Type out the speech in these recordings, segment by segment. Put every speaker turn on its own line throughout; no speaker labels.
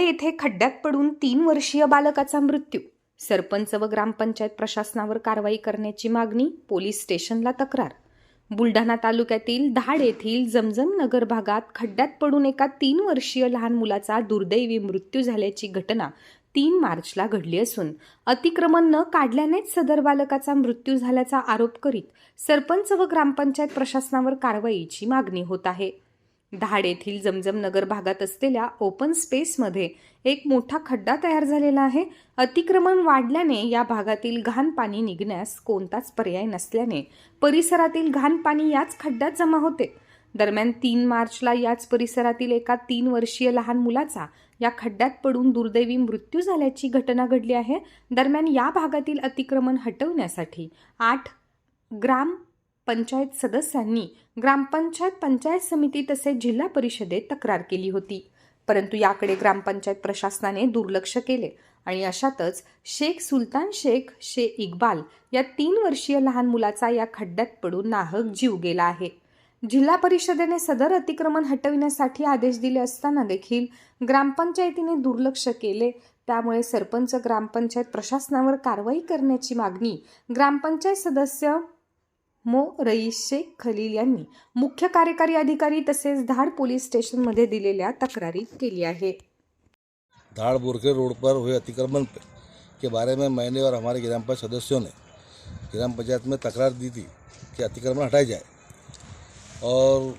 येथे खड्ड्यात पडून तीन वर्षीय बालकाचा मृत्यू. सरपंच व ग्रामपंचायत प्रशासनावर कारवाई करण्याची मागणी पोलीस स्टेशनला तक्रार. बुलढाणा तालुक्यातील धाड येथील जमजम नगर भागात खड्ड्यात पडून एका तीन वर्षीय लहान मुलाचा दुर्दैवी मृत्यू झाल्याची घटना तीन मार्चला घडली असून अतिक्रमण न काढल्यानेच सदर बालकाचा मृत्यू झाल्याचा आरोप करीत सरपंच व ग्रामपंचायत प्रशासनावर कारवाईची मागणी होत आहे. धाड येथील जमजम नगर भागात असलेल्या ओपन स्पेसमध्ये एक मोठा खड्डा तयार झालेला आहे. अतिक्रमण वाढल्याने या भागातील घाण पाणी निघण्यास कोणताच पर्याय नसल्याने परिसरातील घाण पाणी याच खड्ड्यात जमा होते. दरम्यान तीन मार्चला याच परिसरातील एका तीन वर्षीय लहान मुलाचा या खड्ड्यात पडून दुर्दैवी मृत्यू झाल्याची घटना घडली आहे. दरम्यान या भागातील अतिक्रमण हटवण्यासाठी आठ ग्राम पंचायत सदस्यांनी ग्रामपंचायत पंचायत समिती तसेच जिल्हा परिषदेत तक्रार केली होती. परंतु याकडे ग्रामपंचायत प्रशासनाने दुर्लक्ष केले आणि अशातच शेख सुलतान शेख शे इक्बाल या तीन वर्षीय लहान मुलाचा या खड्ड्यात पडून नाहक जीव गेला आहे. जिल्हा परिषदेने सदर अतिक्रमण हटविण्यासाठी आदेश दिले असताना देखील ग्रामपंचायतीने दुर्लक्ष केले. त्यामुळे सरपंच ग्रामपंचायत प्रशासनावर कारवाई करण्याची मागणी ग्रामपंचायत सदस्य मो रईस शेख खलील यांनी मुख्य कार्यकारी अधिकारी तसेच धाड पोलीस स्टेशनमध्ये दिलेल्या तक्रारीत केली आहे.
धाड़ बोरके रोड पर हुए अतिक्रमण के बारे में मैंने और हमारे ग्राम पंचायत सदस्यों ने, ग्राम पंचायत में तकरार दी थी कि अतिक्रमण हटाया जाए। और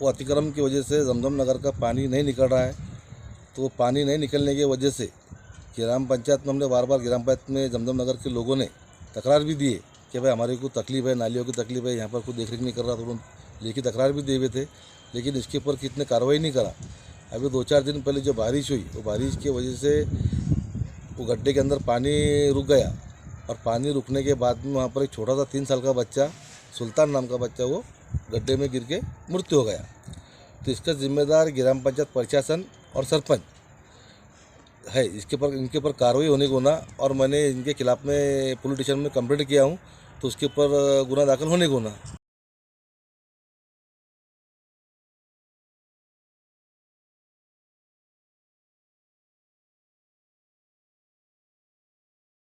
वो अतिक्रमण की वजह से जमजम नगर का पानी नहीं निकल रहा है। तो वो पानी नहीं निकलने की वजह से ग्राम पंचायत में हमने बार बार ग्राम पंचायत में जमजम नगर के लोगों ने तकरार भी दी है। कि भाई हमारे को तकलीफ़ है, नालियों की तकलीफ़ है, यहाँ पर कोई देख रेख नहीं कर रहा तो लेखी तकरार भी दे हुए थे लेकिन इसके ऊपर कितने कार्रवाई नहीं करा। अभी दो चार दिन पहले जो बारिश हुई, वो बारिश की वजह से वो गड्ढे के अंदर पानी रुक गया, और पानी रुकने के बाद में वहाँ पर एक छोटा सा तीन साल का बच्चा, सुल्तान नाम का बच्चा, वो गड्ढे में गिर के मृत्यु हो गया। तो इसका जिम्मेदार ग्राम पंचायत प्रशासन और सरपंच है, इसके ऊपर इनके ऊपर कार्रवाई होने को ना, और मैंने इनके खिलाफ में पुलिस स्टेशन में कंप्लेंट किया हूँ तो उसके ऊपर गुना दाखिल होने को ना।